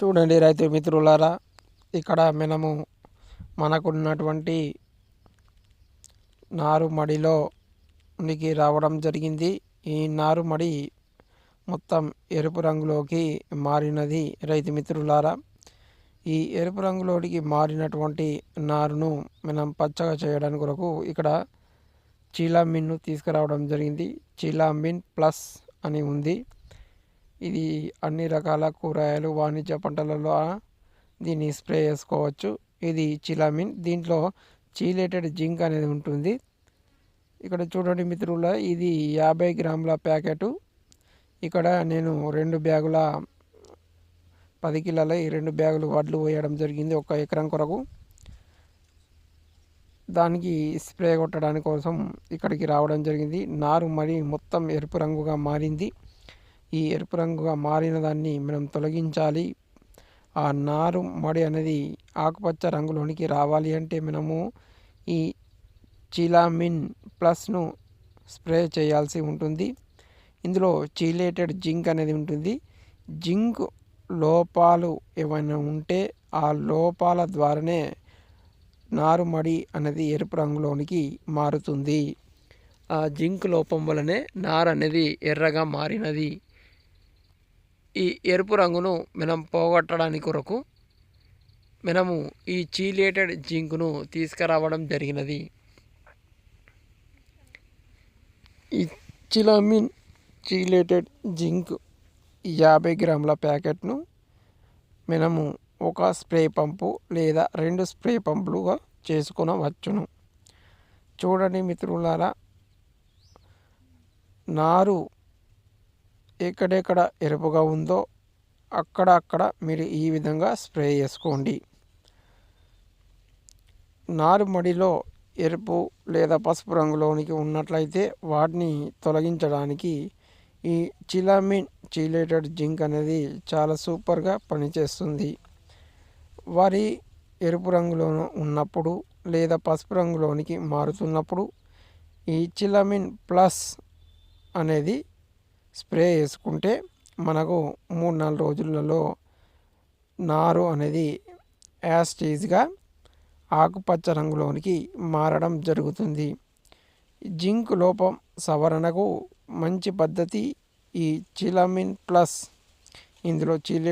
చూడండి రైతు మిత్రులారా ఇక్కడ మనము మనకున్నటువంటి నారుమడిలో ఉనికి రావడం జరిగింది. ఈ నారుమడి మొత్తం ఎరుపు రంగులోకి మారినది రైతు మిత్రులారా. ఈ ఎరుపు రంగులోకి మారినటువంటి నారును మనం పచ్చగా చేయడానికి కొరకు ఇక్కడ చీలామిన్ను తీసుకురావడం జరిగింది. చీలామిన్ ప్లస్ అని ఉంది. ఇది అన్ని రకాల కూరగాయలు వాణిజ్య పంటలలో దీన్ని స్ప్రే చేసుకోవచ్చు. ఇది చిలామిన్. దీంట్లో చీలేటెడ్ జింక్ అనేది ఉంటుంది. ఇక్కడ చూడండి మిత్రుల ఇది యాభై గ్రాముల ప్యాకెట్. ఇక్కడ నేను రెండు బ్యాగుల పది కిలోల ఈ రెండు బ్యాగులు వడ్లు వేయడం జరిగింది ఒక ఎకరం కొరకు. దానికి స్ప్రే కొట్టడానికి కోసం ఇక్కడికి రావడం జరిగింది. నారు మరి మొత్తం ఎరుపు రంగుగా మారింది. ఈ ఎరుపు రంగుగా మారిన దాన్ని మనం తొలగించాలి. ఆ నారు మడి అనేది ఆకుపచ్చ రంగులోనికి రావాలి అంటే మనము ఈ చిలామిన్ ప్లస్ను స్ప్రే చేయాల్సి ఉంటుంది. ఇందులో చీలేటెడ్ జింక్ అనేది ఉంటుంది. జింక్ లోపాలు ఏమైనా ఉంటే ఆ లోపాల ద్వారానే నారుమడి అనేది ఎరుపు రంగులోనికి మారుతుంది. ఆ జింక్ లోపం వలనే నారు అనేది ఎర్రగా మారినది. ఈ ఎరుపు రంగును మనం పోగొట్టడానికి కొరకు మనము ఈ చీలేటెడ్ జింక్ను తీసుకురావడం జరిగినది. ఈ చిలామిన్ చీలేటెడ్ జింక్ యాభై గ్రాముల ప్యాకెట్ను మనము ఒక స్ప్రే పంపు లేదా రెండు స్ప్రే పంపులుగా చేసుకునవచ్చును. చూడండి మిత్రులారా నారు ఎక్కడెక్కడ ఎరుపుగా ఉందో అక్కడ అక్కడ మీరు ఈ విధంగా స్ప్రే చేసుకోండి. నారుమడిలో ఎరుపు లేదా పసుపు రంగులోనికి ఉన్నట్లయితే వాటిని తొలగించడానికి ఈ చిలామిన్ చీలేటెడ్ జింక్ అనేది చాలా సూపర్గా పనిచేస్తుంది. వరి ఎరుపు రంగులో ఉన్నప్పుడు లేదా పసుపు రంగులోనికి మారుతున్నప్పుడు ఈ చిలామిన్ ప్లస్ అనేది స్ప్రే వేసుకుంటే మనకు మూడు నాలుగు రోజులలో నారు అనేది యాస్టీజ్గా ఆకుపచ్చ రంగులోనికి మారడం జరుగుతుంది. జింక్ లోపం సవరణకు మంచి పద్ధతి ఈ చిలమిన్ ప్లస్. ఇందులో చిలి